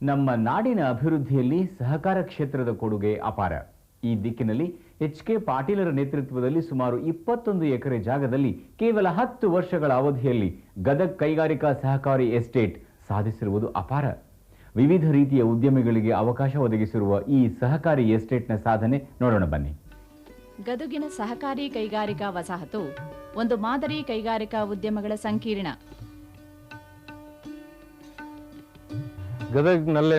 ನಮ್ಮ ನಾಡಿನ ಅಭಿವೃದ್ಧಿಯಲ್ಲಿ ಸಹಕಾರ ಕ್ಷೇತ್ರದ ಕೊಡುಗೆ ಅಪಾರ. ಈ ದಿಕ್ಕಿನಲ್ಲಿ ಎಚ್ ಕೆ ಪಾಟೀಲರ ನೇತೃತ್ವದಲ್ಲಿ ಸುಮಾರು ಇಪ್ಪತ್ತೊಂದು ಎಕರೆ ಜಾಗದಲ್ಲಿ ಕೇವಲ ಹತ್ತು ವರ್ಷಗಳ ಅವಧಿಯಲ್ಲಿ ಗದಗ್ ಕೈಗಾರಿಕಾ ಸಹಕಾರಿ ಎಸ್ಟೇಟ್ ಸಾಧಿಸಿರುವುದು ಅಪಾರ. ವಿವಿಧ ರೀತಿಯ ಉದ್ಯಮಿಗಳಿಗೆ ಅವಕಾಶ ಒದಗಿಸಿರುವ ಈ ಸಹಕಾರಿ ಎಸ್ಟೇಟ್ನ ಸಾಧನೆ ನೋಡೋಣ ಬನ್ನಿ. ಗದುಗಿನ ಸಹಕಾರಿ ಕೈಗಾರಿಕಾ ವಸಾಹತು ಒಂದು ಮಾದರಿ ಕೈಗಾರಿಕಾ ಉದ್ಯಮಗಳ ಸಂಕೀರ್ಣ. ಗದಗ್ನಲ್ಲೇ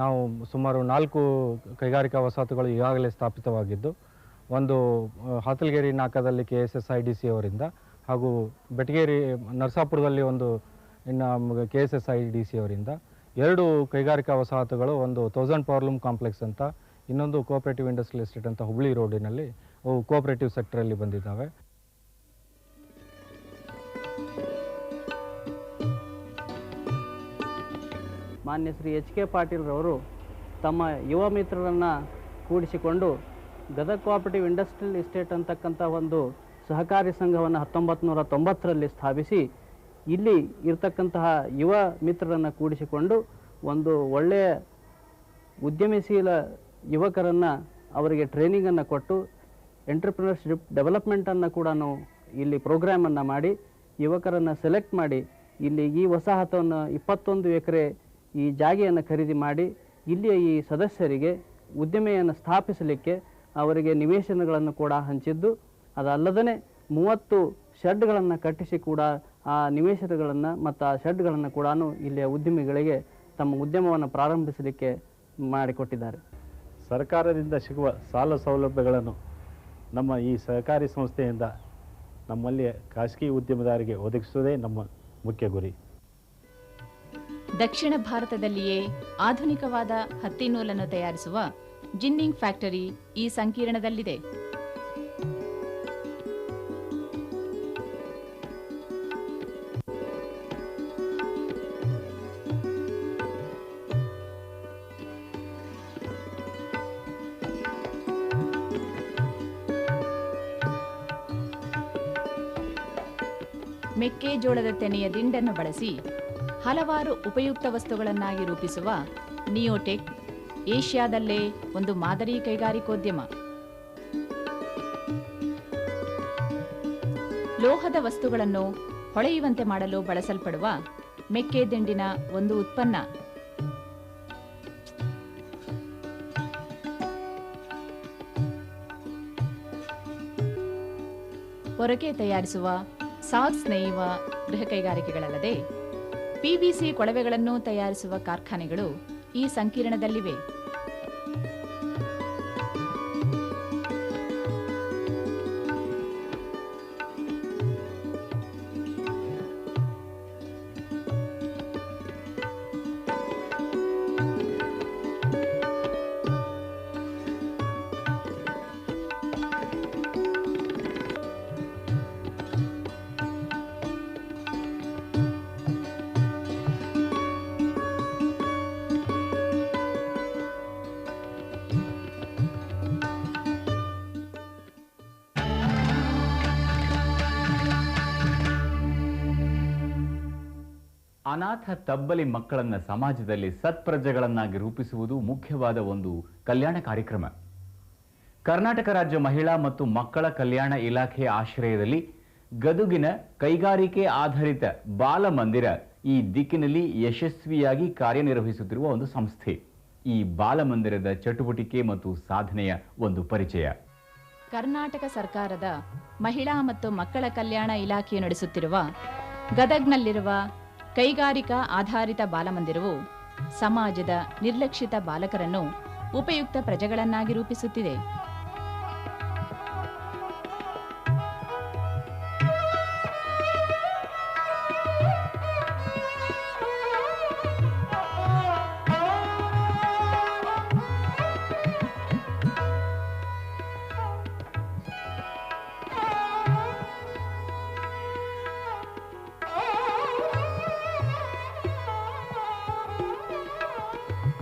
ನಾವು ಸುಮಾರು ನಾಲ್ಕು ಕೈಗಾರಿಕಾ ವಸಾಹತುಗಳು ಈಗಾಗಲೇ ಸ್ಥಾಪಿತವಾಗಿದ್ದು, ಒಂದು ಹಾತಲ್ಗೇರಿ ನಾಕದಲ್ಲಿ K S S I D C ಅವರಿಂದ ಹಾಗೂ ಬೆಟಗೇರಿ, ನರಸಾಪುರದಲ್ಲಿ ಒಂದು, ಇನ್ನು K S S I D C ಅವರಿಂದ ಎರಡು ಕೈಗಾರಿಕಾ ವಸಾಹತುಗಳು, ಒಂದು ತೌಸಂಡ್ ಪವರ್ಲೂಮ್ ಕಾಂಪ್ಲೆಕ್ಸ್ ಅಂತ, ಇನ್ನೊಂದು ಕೋಆಪರೇಟಿವ್ ಇಂಡಸ್ಟ್ರಿಯಲ್ ಎಸ್ಟೇಟ್ ಅಂತ ಹುಬ್ಳಿ ರೋಡಿನಲ್ಲಿ ಕೋಆಪರೇಟಿವ್ ಸೆಕ್ಟರಲ್ಲಿ ಬಂದಿದ್ದಾವೆ. ಮಾನ್ಯ ಶ್ರೀ ಎಚ್ ಕೆ ಪಾಟೀಲ್ರವರು ತಮ್ಮ ಯುವ ಮಿತ್ರರನ್ನು ಕೂಡಿಸಿಕೊಂಡು ಗದಗ ಕೋಆಪರೇಟಿವ್ ಇಂಡಸ್ಟ್ರಿಯಲ್ ಎಸ್ಟೇಟ್ ಅಂತಕ್ಕಂಥ ಒಂದು ಸಹಕಾರಿ ಸಂಘವನ್ನು ಹತ್ತೊಂಬತ್ತು ನೂರ ತೊಂಬತ್ತರಲ್ಲಿ ಸ್ಥಾಪಿಸಿ ಇಲ್ಲಿ ಇರತಕ್ಕಂತಹ ಯುವ ಮಿತ್ರರನ್ನು ಕೂಡಿಸಿಕೊಂಡು ಒಂದು ಒಳ್ಳೆಯ ಉದ್ಯಮಶೀಲ ಯುವಕರನ್ನು ಅವರಿಗೆ ಟ್ರೈನಿಂಗನ್ನು ಕೊಟ್ಟು ಎಂಟರ್ಪ್ರಿನರ್ಶಿಪ್ ಡೆವಲಪ್ಮೆಂಟನ್ನು ಕೂಡ ಇಲ್ಲಿ ಪ್ರೋಗ್ರಾಮನ್ನು ಮಾಡಿ ಯುವಕರನ್ನು ಸೆಲೆಕ್ಟ್ ಮಾಡಿ ಇಲ್ಲಿ ಈ ವಸಾಹತವನ್ನು ಇಪ್ಪತ್ತೊಂದು ಎಕರೆ ಈ ಜಾಗೆಯನ್ನು ಖರೀದಿ ಮಾಡಿ ಇಲ್ಲಿಯ ಈ ಸದಸ್ಯರಿಗೆ ಉದ್ದಿಮೆಯನ್ನು ಸ್ಥಾಪಿಸಲಿಕ್ಕೆ ಅವರಿಗೆ ನಿವೇಶನಗಳನ್ನು ಕೂಡ ಹಂಚಿದ್ದು ಅದಲ್ಲದೇ ಮೂವತ್ತು ಶೆಡ್ಗಳನ್ನು ಕಟ್ಟಿಸಿ ಕೂಡ ಆ ನಿವೇಶನಗಳನ್ನು ಮತ್ತು ಆ ಶೆಡ್ಗಳನ್ನು ಕೂಡ ಇಲ್ಲಿಯ ಉದ್ಯಮಿಗಳಿಗೆ ತಮ್ಮ ಉದ್ಯಮವನ್ನು ಪ್ರಾರಂಭಿಸಲಿಕ್ಕೆ ಮಾಡಿಕೊಟ್ಟಿದ್ದಾರೆ. ಸರ್ಕಾರದಿಂದ ಸಿಗುವ ಸಾಲ ಸೌಲಭ್ಯಗಳನ್ನು ನಮ್ಮ ಈ ಸಹಕಾರಿ ಸಂಸ್ಥೆಯಿಂದ ನಮ್ಮಲ್ಲಿ ಖಾಸಗಿ ಉದ್ಯಮದಾರಿಗೆ ಒದಗಿಸುವುದೇ ನಮ್ಮ ಮುಖ್ಯ ಗುರಿ. ದಕ್ಷಿಣ ಭಾರತದಲ್ಲಿಯೇ ಆಧುನಿಕವಾದ ಹತ್ತಿ ನೂಲನ್ನು ತಯಾರಿಸುವ ಜಿನ್ನಿಂಗ್ ಫ್ಯಾಕ್ಟರಿ ಈ ಸಂಕೀರ್ಣದಲ್ಲಿದೆ. ಮೆಕ್ಕೆಜೋಳದ ತೆನೆಯ ದಿಂಡನ್ನು ಬಳಸಿ ಹಲವಾರು ಉಪಯುಕ್ತ ವಸ್ತುಗಳನ್ನಾಗಿ ರೂಪಿಸುವ ನಿಯೋಟೆಕ್ ಏಷ್ಯಾದಲ್ಲೇ ಒಂದು ಮಾದರಿ ಕೈಗಾರಿಕೋದ್ಯಮ. ಲೋಹದ ವಸ್ತುಗಳನ್ನು ಹೊಳೆಯುವಂತೆ ಮಾಡಲು ಬಳಸಲ್ಪಡುವ ಮೆಕ್ಕೆದಿಂಡಿನ ಒಂದು ಉತ್ಪನ್ನ. ಹೊರಕೆ ತಯಾರಿಸುವ ಸಾಕ್ಸ್ ನೇಯುವ ಗೃಹ ಕೈಗಾರಿಕೆಗಳಲ್ಲದೆ ಪಿವಿಸಿ ಕೊಳವೆಗಳನ್ನು ತಯಾರಿಸುವ ಕಾರ್ಖಾನೆಗಳು ಈ ಸಂಕೀರ್ಣದಲ್ಲಿವೆ. ಅನಾಥ ತಬ್ಬಲಿ ಮಕ್ಕಳನ್ನ ಸಮಾಜದಲ್ಲಿ ಸತ್ಪ್ರಜೆಗಳನ್ನಾಗಿ ರೂಪಿಸುವುದು ಮುಖ್ಯವಾದ ಒಂದು ಕಲ್ಯಾಣ ಕಾರ್ಯಕ್ರಮ. ಕರ್ನಾಟಕ ರಾಜ್ಯ ಮಹಿಳಾ ಮತ್ತು ಮಕ್ಕಳ ಕಲ್ಯಾಣ ಇಲಾಖೆಯ ಆಶ್ರಯದಲ್ಲಿ ಗದುಗಿನ ಕೈಗಾರಿಕೆ ಆಧಾರಿತ ಬಾಲಮಂದಿರ ಈ ದಿಕ್ಕಿನಲ್ಲಿ ಯಶಸ್ವಿಯಾಗಿ ಕಾರ್ಯನಿರ್ವಹಿಸುತ್ತಿರುವ ಒಂದು ಸಂಸ್ಥೆ. ಈ ಬಾಲಮಂದಿರದ ಚಟುವಟಿಕೆ ಮತ್ತು ಸಾಧನೆಯ ಒಂದು ಪರಿಚಯ. ಕರ್ನಾಟಕ ಸರ್ಕಾರದ ಮಹಿಳಾ ಮತ್ತು ಮಕ್ಕಳ ಕಲ್ಯಾಣ ಇಲಾಖೆ ನಡೆಸುತ್ತಿರುವ ಗದಗ್ನಲ್ಲಿರುವ ಕೈಗಾರಿಕಾ ಆಧಾರಿತ ಬಾಲಮಂದಿರವು ಸಮಾಜದ ನಿರ್ಲಕ್ಷಿತ ಬಾಲಕರನ್ನು ಉಪಯುಕ್ತ ಪ್ರಜೆಗಳನ್ನಾಗಿ ರೂಪಿಸುತ್ತಿದೆ.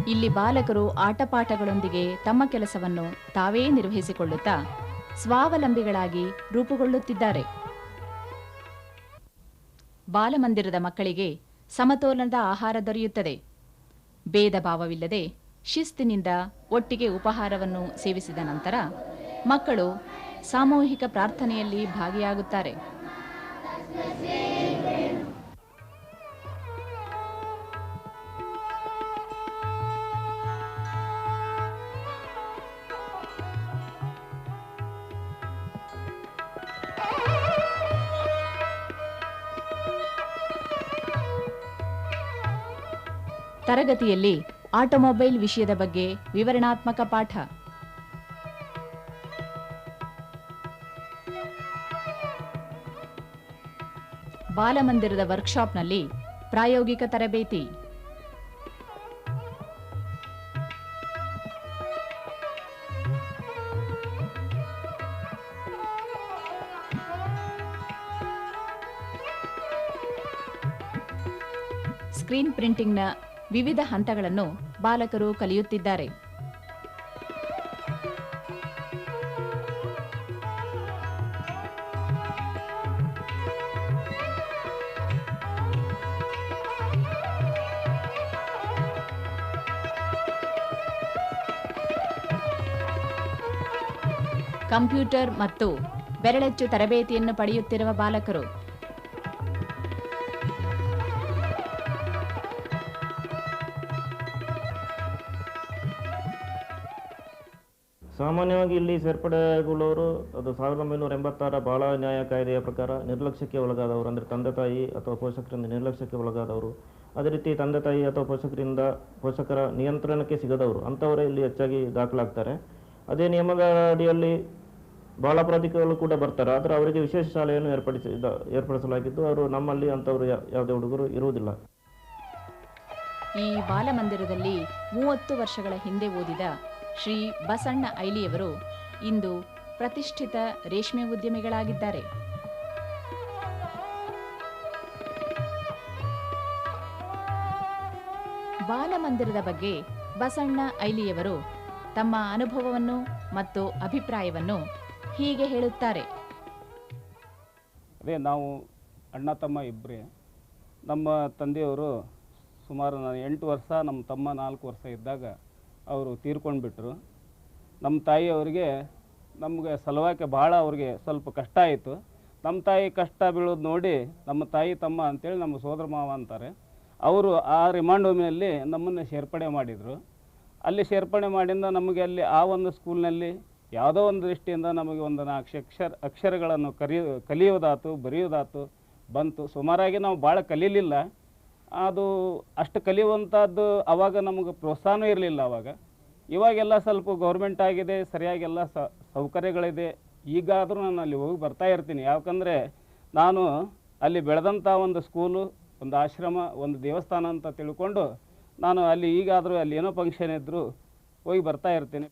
ಇಲ್ಲಿ ಬಾಲಕರು ಆಟಪಾಠಗಳೊಂದಿಗೆ ತಮ್ಮ ಕೆಲಸವನ್ನು ತಾವೇ ನಿರ್ವಹಿಸಿಕೊಳ್ಳುತ್ತಾ ಸ್ವಾವಲಂಬಿಗಳಾಗಿ ರೂಪುಗೊಳ್ಳುತ್ತಿದ್ದಾರೆ. ಬಾಲಮಂದಿರದ ಮಕ್ಕಳಿಗೆ ಸಮತೋಲನದ ಆಹಾರ ದೊರೆಯುತ್ತದೆ. ಭೇದ ಭಾವವಿಲ್ಲದೆ ಶಿಸ್ತಿನಿಂದ ಒಟ್ಟಿಗೆ ಉಪಹಾರವನ್ನು ಸೇವಿಸಿದ ನಂತರ ಮಕ್ಕಳು ಸಾಮೂಹಿಕ ಪ್ರಾರ್ಥನೆಯಲ್ಲಿ ಭಾಗಿಯಾಗುತ್ತಾರೆ. ತರಗತಿಯಲ್ಲಿ ಆಟೋಮೊಬೈಲ್ ವಿಷಯದ ಬಗ್ಗೆ ವಿವರಣಾತ್ಮಕ ಪಾಠ. ಬಾಲಮಂದಿರದ ವರ್ಕ್ಶಾಪ್ನಲ್ಲಿ ಪ್ರಾಯೋಗಿಕ ತರಬೇತಿ. ಸ್ಕ್ರೀನ್ ಪ್ರಿಂಟಿಂಗ್ನ ವಿವಿಧ ಹಂತಗಳನ್ನು ಬಾಲಕರು ಕಲಿಯುತ್ತಿದ್ದಾರೆ. ಕಂಪ್ಯೂಟರ್ ಮತ್ತು ಬೆರಳಚ್ಚು ತರಬೇತಿಯನ್ನು ಪಡೆಯುತ್ತಿರುವ ಬಾಲಕರು ಸಾಮಾನ್ಯವಾಗಿ ಇಲ್ಲಿ ಸೇರ್ಪಡೆಗೊಳ್ಳೋರು ಅದು ಸಾವಿರದ ಒಂಬೈನೂರ ಎಂಬತ್ತಾರ ಬಾಳ ನ್ಯಾಯ ಕಾಯ್ದೆಯ ಪ್ರಕಾರ ನಿರ್ಲಕ್ಷ್ಯಕ್ಕೆ ಒಳಗಾದವರು, ಅಂದರೆ ತಂದೆ ತಾಯಿ ಅಥವಾ ಪೋಷಕರಿಂದ ನಿರ್ಲಕ್ಷ್ಯಕ್ಕೆ ಒಳಗಾದವರು. ಅದೇ ರೀತಿ ತಂದೆ ತಾಯಿ ಅಥವಾ ಪೋಷಕರಿಂದ ಪೋಷಕರ ನಿಯಂತ್ರಣಕ್ಕೆ ಸಿಗದವರು, ಅಂಥವರೇ ಇಲ್ಲಿ ಹೆಚ್ಚಾಗಿ ದಾಖಲಾಗ್ತಾರೆ. ಅದೇ ನಿಯಮಗಳ ಅಡಿಯಲ್ಲಿ ಬಾಳ ಪ್ರಾಧಿಕಾರಗಳು ಕೂಡ ಬರ್ತಾರೆ, ಆದರೆ ಅವರಿಗೆ ವಿಶೇಷ ಶಾಲೆಯನ್ನು ಏರ್ಪಡಿಸಿ ಏರ್ಪಡಿಸಲಾಗಿದ್ದು ಅವರು ನಮ್ಮಲ್ಲಿ ಅಂಥವರು ಯಾವುದೇ ಹುಡುಗರು ಇರುವುದಿಲ್ಲ. ಈ ಬಾಲಮಂದಿರದಲ್ಲಿ ಮೂವತ್ತು ವರ್ಷಗಳ ಹಿಂದೆ ಓದಿದ ಶ್ರೀ ಬಸಣ್ಣ ಐಲಿಯವರು ಇಂದು ಪ್ರತಿಷ್ಠಿತ ರೇಷ್ಮೆ ಉದ್ಯಮಿಗಳಾಗಿದ್ದಾರೆ. ಬಾಲಮಂದಿರದ ಬಗ್ಗೆ ಬಸಣ್ಣ ಐಲಿಯವರು ತಮ್ಮ ಅನುಭವವನ್ನು ಮತ್ತು ಅಭಿಪ್ರಾಯವನ್ನು ಹೀಗೆ ಹೇಳುತ್ತಾರೆ. ಅದೇ ನಾವು ಅಣ್ಣ, ತಮ್ಮ ಇಬ್ಬರೇ. ನಮ್ಮ ತಂದೆಯವರು ಸುಮಾರು ನಾನು ಎಂಟು ವರ್ಷ, ನಮ್ಮ ತಮ್ಮ ನಾಲ್ಕು ವರ್ಷ ಇದ್ದಾಗ ಅವರು ತೀರ್ಕೊಂಡ್ಬಿಟ್ರು. ನಮ್ಮ ತಾಯಿ ಅವರಿಗೆ ನಮಗೆ ಸಲುವಾಗಿ ಭಾಳ ಅವ್ರಿಗೆ ಸ್ವಲ್ಪ ಕಷ್ಟ ಆಯಿತು. ನಮ್ಮ ತಾಯಿ ಕಷ್ಟ ಬೀಳೋದು ನೋಡಿ ನಮ್ಮ ತಾಯಿ ತಮ್ಮ ಅಂತೇಳಿ ನಮ್ಮ ಸೋದರ ಮಾವ ಅಂತಾರೆ. ಅವರು ಆ ರಿಮಾಂಡ್ ಹೋಮಿನಲ್ಲಿ ನಮ್ಮನ್ನು ಸೇರ್ಪಡೆ ಮಾಡಿದರು. ಅಲ್ಲಿ ಸೇರ್ಪಡೆ ಮಾಡಿಂದ ನಮಗೆ ಅಲ್ಲಿ ಆ ಒಂದು ಸ್ಕೂಲ್ನಲ್ಲಿ ಯಾವುದೋ ಒಂದು ದೃಷ್ಟಿಯಿಂದ ನಮಗೆ ಒಂದು ನಾಲ್ಕು ಅಕ್ಷರ, ಅಕ್ಷರಗಳನ್ನು ಕರಿ ಕಲಿಯೋದಾತು ಬರೆಯೋದಾತು ಬಂತು. ಸುಮಾರಾಗಿ ನಾವು ಭಾಳ ಕಲೀಲಿಲ್ಲ. ಅದು ಅಷ್ಟು ಕಲಿಯುವಂಥದ್ದು ಅವಾಗ ನಮಗೆ ಪ್ರೋತ್ಸಾಹನೂ ಇರಲಿಲ್ಲ ಅವಾಗ. ಇವಾಗೆಲ್ಲ ಸ್ವಲ್ಪ ಗೌರ್ಮೆಂಟ್ ಆಗಿದೆ, ಸರಿಯಾಗೆಲ್ಲ ಸೌಕರ್ಯಗಳಿದೆ. ಈಗಾದರೂ ನಾನು ಅಲ್ಲಿ ಹೋಗಿ ಬರ್ತಾ ಇರ್ತೀನಿ. ಯಾಕಂದರೆ ನಾನು ಅಲ್ಲಿ ಬೆಳೆದಂಥ ಒಂದು ಸ್ಕೂಲು ಒಂದು ಆಶ್ರಮ, ಒಂದು ದೇವಸ್ಥಾನ ಅಂತ ತಿಳ್ಕೊಂಡು ನಾನು ಅಲ್ಲಿ ಈಗಾದರೂ ಅಲ್ಲಿ ಏನೋ ಫಂಕ್ಷನ್ ಇದ್ದರೂ ಹೋಗಿ ಬರ್ತಾ ಇರ್ತೀನಿ.